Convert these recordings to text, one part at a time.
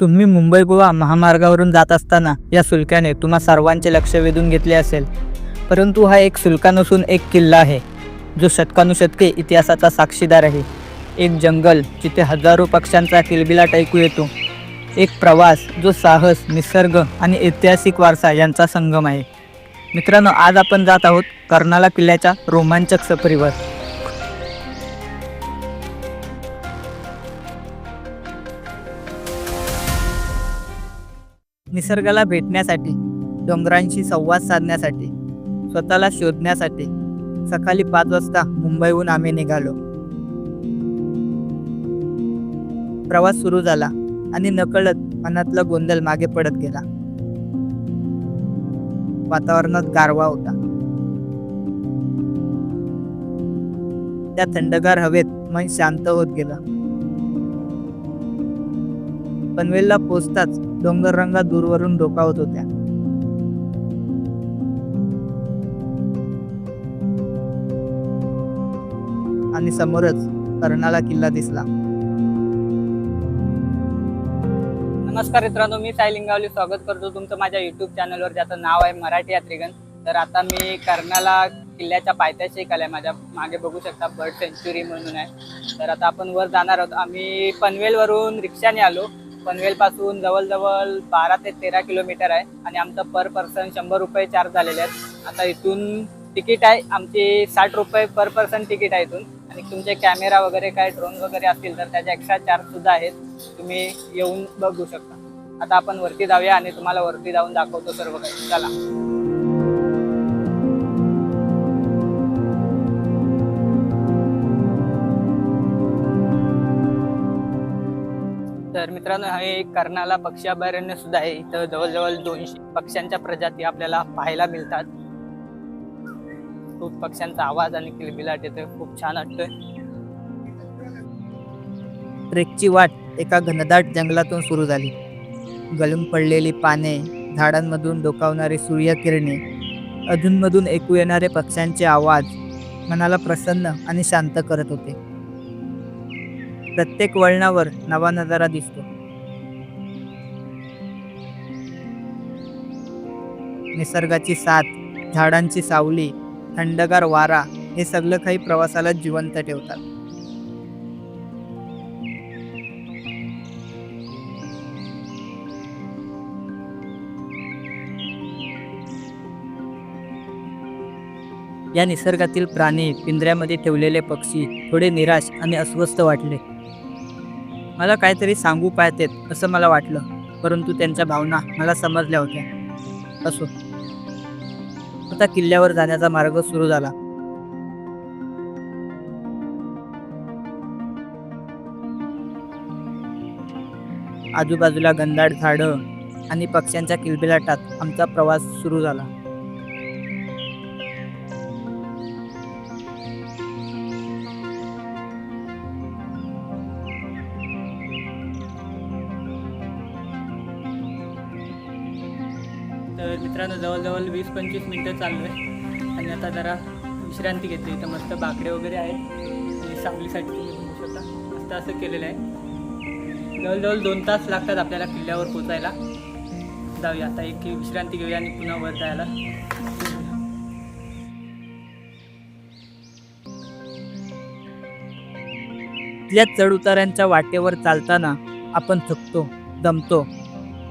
तुम्ही मुंबई गोवा महामार्गावरून जात असताना या सुलक्याने तुम्हा सर्वांचे लक्ष वेधून घेतले असेल. परंतु हा एक सुलका नसून एक किल्ला आहे जो शतकानुशतके इतिहासाचा साक्षीदार आहे. एक जंगल जिथे हजारो पक्ष्यांचा किलबिलाट ऐकू येतो. एक प्रवास जो साहस निसर्ग आणि ऐतिहासिक वारसा यांचा संगम आहे. मित्रांनो आज आपण जात आहोत कर्नाला किल्ल्याच्या रोमांचक सफरीवर. निसर्गाला भेटण्यासाठी डोंगरांशी संवाद साधण्यासाठी स्वतःला शोधण्यासाठी सकाळी पाच वाजता मुंबईहून आम्ही निघालो. प्रवास सुरू झाला आणि नकळत मनातला गोंधळ मागे पडत गेला. वातावरणात गारवा होता. त्या थंडगार हवेत मन शांत होत गेलं. पनवेलला पोचताच डोंगर रंगा दूरवरून डोकावत होत्या. आणि समोरच कर्नाला किल्ला दिसला. नमस्कार मित्रांनो मी साई लिंगावली. स्वागत करतो तुमचं माझ्या युट्यूब चॅनलवर ज्याचं नाव आहे मराठी यात्रीगण. तर आता मी कर्णाला किल्ल्याच्या पायथ्याशी एक आलाय. माझ्या मागे बघू शकता बर्ड सेंच्युरी म्हणून आहे. तर आता आपण वर जाणार आहोत. आम्ही पनवेलवरून रिक्षाने आलो. पनवेलपासून जवळजवळ बारा ते तेरा किलोमीटर आहे आणि आमचं पर पर्सन शंभर रुपये चार्ज झालेले आहेत. आता इथून तिकीट आहे आमची साठ रुपये पर पर्सन तिकीट आहे इथून. आणि तुमचे कॅमेरा वगैरे काय ड्रोन वगैरे असतील तर त्याचे एक्स्ट्रा चार्ज सुद्धा आहेत. तुम्ही येऊन बघू शकता. आता आपण वरती जाऊया आणि तुम्हाला वरती जाऊन दाखवतो सर्व काही. चला. मित्रांनो हे कर्नाला पक्षी अभयारण्य सुद्धा आहे. इथं जवळजवळ दोनशे पक्ष्यांच्या प्रजाती आपल्याला पाहायला मिळतात. खूप पक्ष्यांचा आवाज आणि किलबिलाट येतोय. खूप छान वाटतोय. ट्रेकची वाट एका घनदाट जंगलातून सुरू झाली. गळून पडलेली पाने झाडांमधून डोकावणारी सूर्यकिरणे अधूनमधून ऐकू येणारे पक्ष्यांचे आवाज मनाला प्रसन्न आणि शांत करत होते. प्रत्येक वळणावर नवा नजारा दिसतो. निसर्गाची साथ झाडांची सावली थंडगार वारा हे सगळं काही प्रवासाला जिवंत ठेवतात. या निसर्गातील प्राणी पिंजऱ्यामध्ये ठेवलेले पक्षी थोडे निराश आणि अस्वस्थ वाटले. मला काहीतरी सांगू पाहतेत असं मला वाटलं परंतु त्यांच्या भावना मला समजल्या होत्या. असो. आता किल्ल्यावर जाण्याचा मार्ग सुरू झाला. आजूबाजूला गंधाड झाडं आणि पक्ष्यांच्या किलबिलाटात आमचा प्रवास सुरू झाला. मित्रांनो जवळजवळ वीस पंचवीस मिनटं चाललो आहे. आणि आता जरा विश्रांती घेतली. इथं मस्त बाकडे वगैरे आहेत. आणि सावलीसाठी तुम्ही बघू शकता. मस्त असं केलेलं आहे. जवळजवळ दोन तास लागतात आपल्याला किल्ल्यावर पोचायला. जाऊया. आता एक विश्रांती घेऊया आणि पुन्हा वर जायला. इथल्या चढउतारांच्या वाटेवर चालताना आपण थकतो दमतो.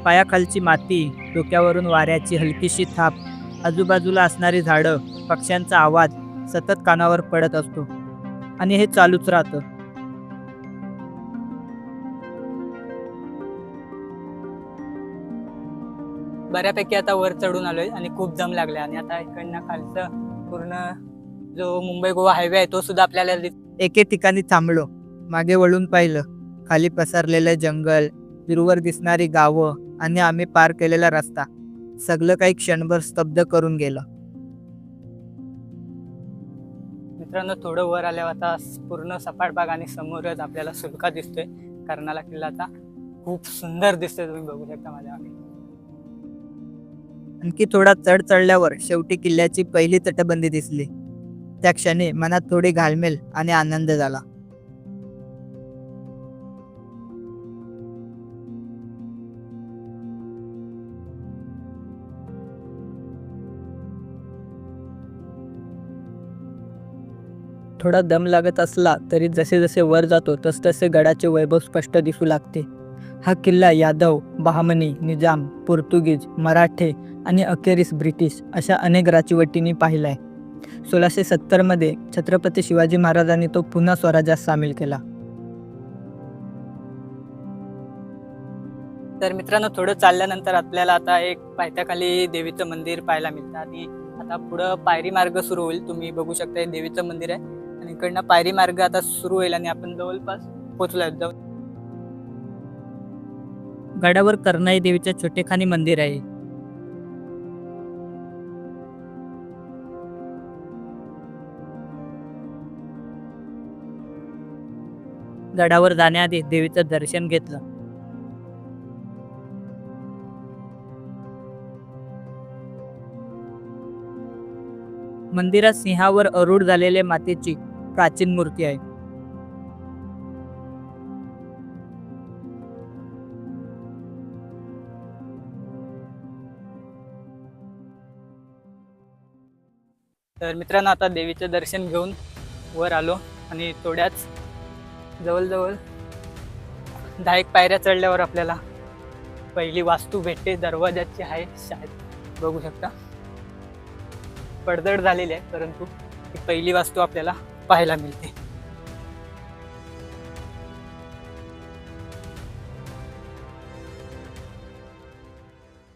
पायाखालची माती डोक्यावरून वाऱ्याची हलकीशी थाप आजूबाजूला असणारी झाडं पक्ष्यांचा आवाज सतत कानावर पडत असतो. आणि हे चालूच राहतं. बऱ्यापैकी आता वर चढून आलोय आणि खूप दम लागलाय. आणि आता इकडनं खालचं पूर्ण जो मुंबई गोवा हायवे आहे तो सुद्धा आपल्याला एके ठिकाणी थांबलो. मागे वळून पाहिलं. खाली पसरलेलं जंगल दूरवर दिसणारी गावं आणि आम्ही पार केलेला रस्ता. सगळं काही क्षणभर स्तब्ध करून गेलं. मित्रांनो थोडं वर आल्यावर आता पूर्ण सपाट बाग आणि समोरच आपल्याला सुलका दिसतोय. कर्नाला किल्लाचा खूप सुंदर दिसतोय तुम्ही बघू शकता माझ्या आणखी थोडा चढ चढल्यावर शेवटी किल्ल्याची पहिली तटबंदी दिसली. त्या क्षणी मनात थोडी घालमेल आणि आनंद झाला. थोडा दम लागत असला तरी जसे जसे वर जातो तसतसे गडाचे वैभव स्पष्ट दिसू लागते. हा किल्ला यादव बहामनी निजाम पोर्तुगीज मराठे आणि अखेरीस ब्रिटिश अशा अनेक राजवटींनी पाहिला आहे सोळाशे सत्तरमध्ये छत्रपती शिवाजी महाराजांनी तो पुन्हा स्वराज्यात सामील केला. तर मित्रांनो थोडं चालल्यानंतर आपल्याला आता एक पायथ्याखाली देवीचं मंदिर पाहायला मिळतं. आणि आता पुढं पायरी मार्ग सुरू होईल. तुम्ही बघू शकता हे देवीचं मंदिर आहे. आणि इकडनं पायरी मार्ग आता सुरू होईल आणि आपण जवळपास पोहोचलो जाऊ. गडावर करणाई देवीच्या छोटेखानी मंदिर आहे. गडावर जाण्याआधी देवीचं दर्शन घेतलं. मंदिरात सिंहावर अरूढ झालेले मातेची प्राचीन मूर्ती आहे. तर मित्रांनो आता देवीचं दर्शन घेऊन वर आलो आणि थोड्याच जवळजवळ दहा एक पायऱ्या चढल्यावर आपल्याला पहिली वास्तू भेटते. दरवाजाची आहे शाळेत. बघू शकता. पडदड झालेली आहे परंतु ही पहिली वास्तू आपल्याला पाहायला मिळते.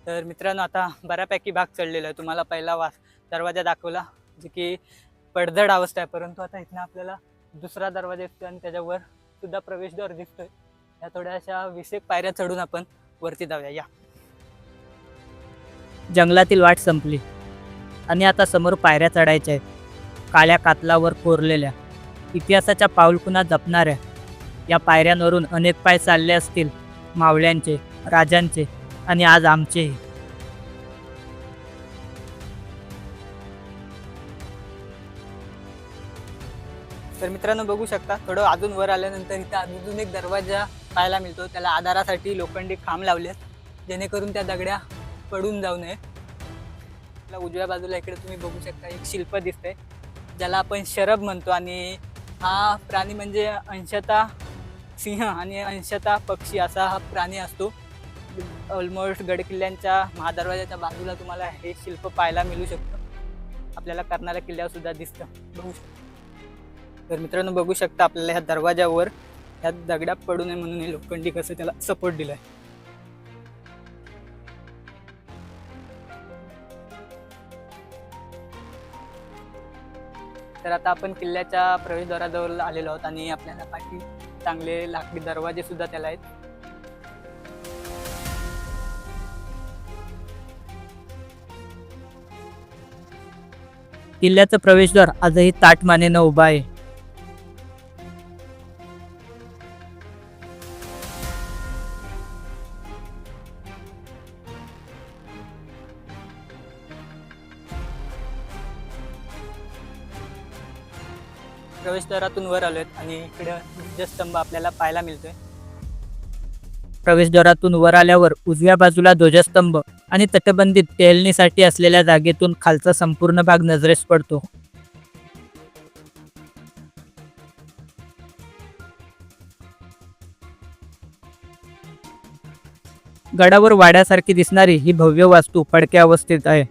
तर मित्रांनो आता बऱ्यापैकी भाग चढलेला आहे. तुम्हाला पहिला वास दरवाजा दाखवला जे की पडझड अवस्था आहे. परंतु आता इथनं आपल्याला दुसरा दरवाजा दिसतोय आणि त्याच्यावर सुद्धा प्रवेशद्वार दिसतोय. या थोड्याशा विशेष पायऱ्या चढून आपण वरती जाऊया. या. जंगलातील वाट संपली. आणि आता समोर पायऱ्या चढायच्या आहेत. काळ्या कातलावर कोरलेल्या इतिहासाच्या पाऊलखुणा जपणाऱ्या या पायऱ्यांवरून अनेक पाय चालले असतील मावळ्यांचे राजांचे आणि आज आमचेही. तर मित्रांनो बघू शकता थोडं अजून वर आल्यानंतर इथं अजून एक दरवाजा पाहायला मिळतो. त्याला आधारासाठी लोखंडी खांब लावलेत जेणेकरून त्या दगड्या पडून जाऊ नये उजव्या बाजूला इकडे तुम्ही बघू शकता एक शिल्प दिसतंय. ज्याला आपण शरब म्हणतो आणि हा प्राणी म्हणजे अंशतः सिंह आणि अंशतः पक्षी असा हा प्राणी असतो. ऑलमोस्ट गडकिल्ल्यांच्या महादरवाजाच्या बाजूला तुम्हाला हे शिल्प पाहायला मिळू शकतं. आपल्याला करणाऱ्या किल्ल्यावर सुद्धा दिसतं. बघू शकतो. तर मित्रांनो बघू शकता आपल्याला ह्या दरवाजावर ह्या दगड्या पडू नये म्हणून हे लोखंडी कसं त्याला सपोर्ट दिलाय. तर आता आपण किल्ल्याच्या प्रवेशद्वाराजवळ आलेलो आहोत आणि आपल्याला पाठी चांगले लाकडी दरवाजे सुद्धा त्याला आहेत. किल्ल्याचं प्रवेशद्वार आजही ताटमानेनं उभा आहे. प्रवेशद्वारातून वर आलोय आणि इकडं ध्वजस्तंभ आपल्याला पाहायला मिळतोय. प्रवेशद्वारातून वर आल्यावर उजव्या बाजूला ध्वजस्तंभ आणि तटबंदीत टेहलणीसाठी असलेल्या जागेतून खालचा संपूर्ण भाग नजरेस पडतो. गडावर वाड्यासारखी दिसणारी ही भव्य वास्तू फडक्या अवस्थेत आहे.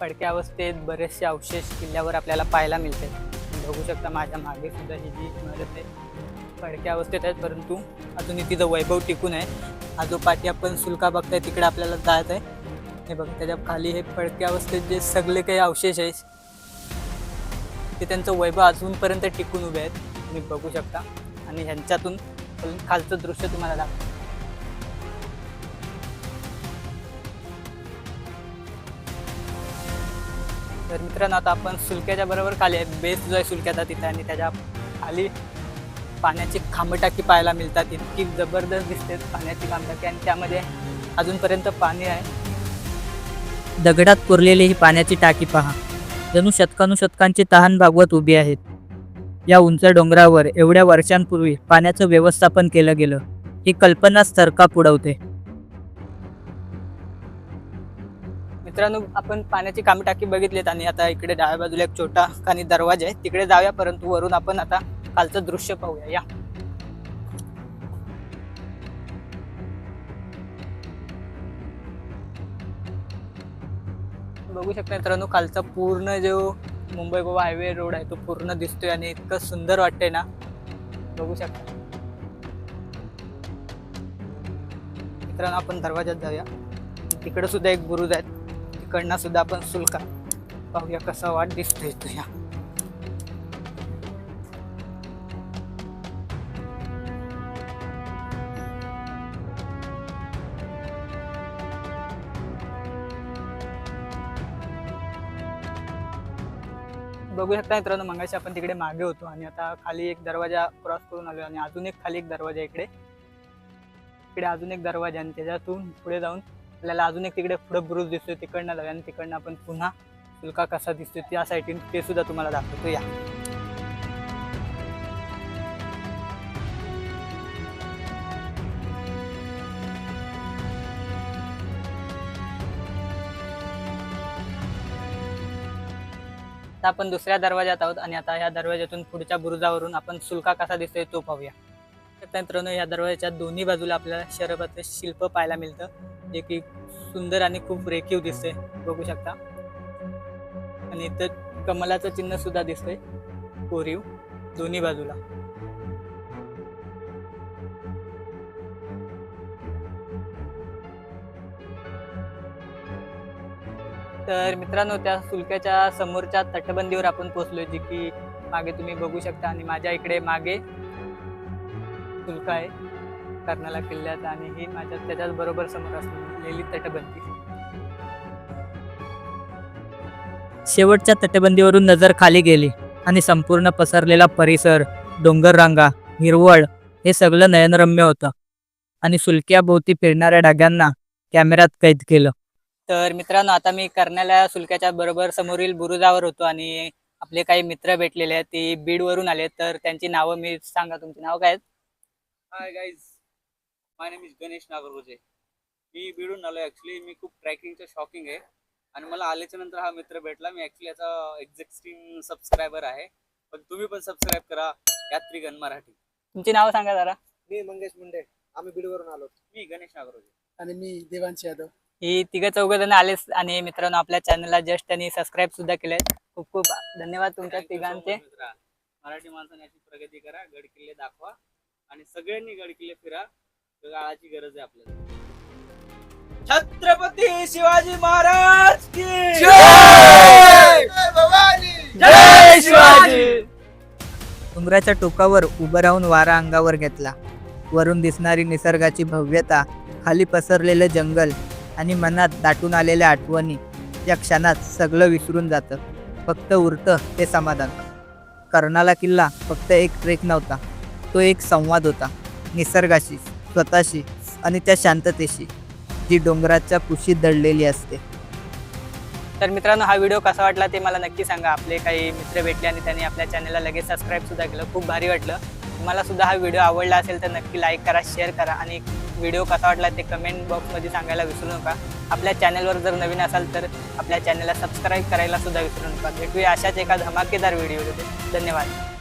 पडक्या अवस्थेत बरेचसे अवशेष किल्ल्यावर आपल्याला पाहायला मिळते बघू शकता माझ्या मागे सुद्धा ही जी इमारत आहे. पडक्या अवस्थेत आहेत परंतु अजूनही तिचं वैभव टिकून आहे. हा जो पाठी आपण सुलका बघताय तिकडे आपल्याला जायचं आहे. हे बघ त्याच्याखाली हे पडक्या अवस्थेत जे सगळे काही अवशेष आहेत ते त्यांचं वैभव अजूनपर्यंत टिकून उभे आहेत. तुम्ही बघू शकता. आणि ह्यांच्यातून खालचं दृश्य तुम्हाला दाखवतो. तर मित्रांनो आता आपण सुलक्याच्या बरोबर खाली आहे. बेस जो आहे सुलक्याचा तिथे आणि त्याच्याखाली पाण्याची खांबटाकी पाहायला मिळतात. इतकी जबरदस्त दिसते पाण्याची खांबटाकी आणि त्यामध्ये अजूनपर्यंत पाणी आहे. दगडात कोरलेली ही पाण्याची टाकी पहा. जणू शतकानुशतकांची तहान भागवत उभी आहेत. या उंच डोंगरावर एवढ्या वर्षांपूर्वी पाण्याचं व्यवस्थापन केलं गेलं. ही कल्पनाच थरका उडवते. मित्रांनो आपण पाण्याची कामी टाकी बघितलीत आणि आता इकडे डाव्या बाजूला एक छोटा खाणी दरवाजा आहे. तिकडे जाऊया परंतु वरून आपण आता कालचं दृश्य पाहूया. या. बघू शकता मित्रांनो कालचा पूर्ण जो मुंबई गोवा हायवे रोड आहे तो पूर्ण दिसतोय आणि इतकं सुंदर वाटतंय ना. बघू शकता. मित्रांनो आपण दरवाजात जाऊया. तिकडे सुद्धा एक बुरुज आहे. इकडनं सुद्धा आपण सुलका. पाहूया कसा वाट दिसतोय तुझ्या. बघू शकता मित्रांनो मंगाशी आपण तिकडे मागे होतो आणि आता खाली एक दरवाजा क्रॉस करून आलो आणि अजून एक खाली एक दरवाजा इकडे. इकडे अजून एक दरवाजा आणि त्याच्यातून पुढे जाऊन आपल्याला अजून एक तिकडे पुढं ब्रुज दिसतोय तिकडनं जाऊया आणि तिकडनं आपण पुन्हा फुलका कसा दिसतोय त्या साईडून ते सुद्धा तुम्हाला दाखवतो. या. आता आपण दुसऱ्या दरवाज्यात आहोत आणि आता ह्या दरवाज्यातून पुढच्या बुरुजावरून आपण सुलका कसा दिसतोय तो पाहूया. तर मित्रांनो या दरवाजाच्या दोन्ही बाजूला आपल्याला शरबाचं शिल्प पाहायला मिळतं जे की सुंदर आणि खूप रेखीव दिसते बघू शकता. आणि इथं कमलाचं चिन्ह सुद्धा दिसतंय. कोरीव दोन्ही बाजूला. तर मित्रांनो त्या सुलक्याच्या समोरच्या तटबंदीवर आपण पोहोचलोय जे की मागे तुम्ही बघू शकता. आणि माझ्या इकडे मागे सुलका आहे कर्नाला किल्ल्यात आणि ही माझ्या त्याच्याच बरोबर समोर असलेली तटबंदी. शेवटच्या तटबंदीवरून नजर खाली गेली आणि संपूर्ण पसरलेला परिसर डोंगर रांगा हिरवळ हे सगळं नयनरम्य होतं. आणि सुलक्याभोवती फिरणाऱ्या ढाग्यांना कॅमेऱ्यात कैद केलं. तर मित्रांनो आता मी कर्नाला सुलक्याच्या बरोबर समोरील बुरुजावर होतो आणि आपले काही मित्र भेटलेले आहेत ते बीडवरून आले तर त्यांची नावं मी सांगा तुमची नाव काय आहेत? Hi guys my name is Ganesh Nagargoje मी बिडून आलो ॲक्च्युली मी खूप ट्रॅकिंगचं शॉकिंग आहे. आणि मला आल्याच्यानंतर हा मित्र भेटला. मी ॲक्च्युली याचा एक्झिस्टिंग सबस्क्रायबर आहे. पण तुम्ही पण सबस्क्राईब करा. यात्रीगण मराठी. तुमची नाव सांगा जरा. मी मंगेश मुंडे. आम्ही बीडवरून आलो. मी गणेश नागरगोजे आणि मी देवांश यादव. ही तिघं चौघ जण आलेच आणि मित्रांनो आपल्या चॅनलला जस्ट त्यांनी सबस्क्राईब सुद्धा केलंय. खूप खूप धन्यवाद तुमच्या Thank you so तिघांचे. मित्रा. मराठी माणसाने अशी प्रगती करा. गड किल्ले दाखवा. आणि सगळ्यांनी गड किल्ले फिरा. काळाची गरज आहे आपल्याला. छत्रपती शिवाजी महाराज की जय! शिवाजी! डोंगराच्या टोकावर उभं राहून वारा अंगावर घेतला. वरून दिसणारी निसर्गाची भव्यता खाली पसरलेलं जंगल आणि मनात दाटून आलेल्या आठवणी या क्षणात सगळं विसरून जातं. फक्त उरतं ते समाधान. कर्णाला किल्ला फक्त एक ट्रेक नव्हता. तो एक संवाद होता निसर्गाशी स्वतःशी आणि त्या शांततेशी जी डोंगराच्या कुशीत दडलेली असते. तर मित्रांनो हा व्हिडिओ कसा वाटला ते मला नक्की सांगा. आपले काही मित्र भेटले आणि त्यांनी आपल्या चॅनलला लगेच सबस्क्राईब सुद्धा केलं. खूप भारी वाटलं. तुम्हाला सुद्धा हा व्हिडिओ आवडला असेल तर नक्की लाईक करा शेअर करा आणि व्हिडिओ कसा वाटला ते कमेंट बॉक्समध्ये सांगायला विसरू नका. आपल्या चॅनलवर जर नवीन असाल तर आपल्या चॅनलला सबस्क्राईब करायला सुद्धा विसरू नका. भेटूया अशाच एका धमाकेदार व्हिडिओ धन्यवाद.